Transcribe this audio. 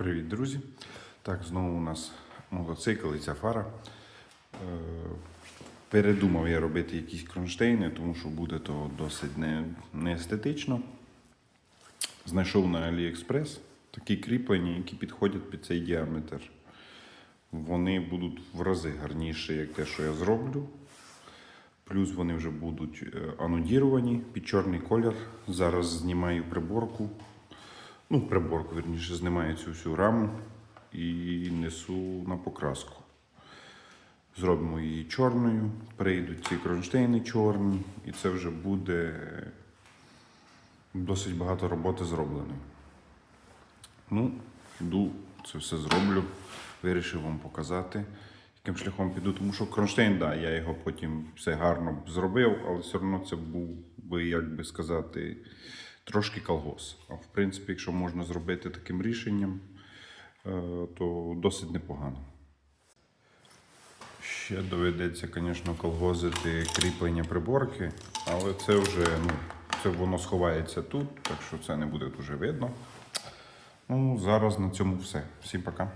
Привіт, друзі! Так, знову у нас мотоцикл і ця фара. Е, Передумав я робити якісь кронштейни, тому що буде то досить не, не. Знайшов на AliExpress такі кріплення, які підходять під цей діаметр. Вони будуть в рази гарніші, як те, що я зроблю. Плюс вони вже будуть е, анодіровані під чорний колір. Зараз знімаю приборку. Ну, приборку, верніше, знімаю цю всю раму і несу на покраску. Зробимо її чорною, прийдуть ці кронштейни чорні, і це вже буде досить багато роботи зроблено. Ну, йду, це все зроблю. Вирішив вам показати, яким шляхом піду. Тому що кронштейн, да, я його потім все гарно зробив, але все одно це був би, як би сказати, трошки колгос. А в принципі, якщо можна зробити таким рішенням, е, то досить непогано. Ще доведеться, звісно, колгозити кріплення приборки, але це вже ну, це воно сховається тут, так що це не буде дуже видно. Ну, зараз на цьому все. Всім пока.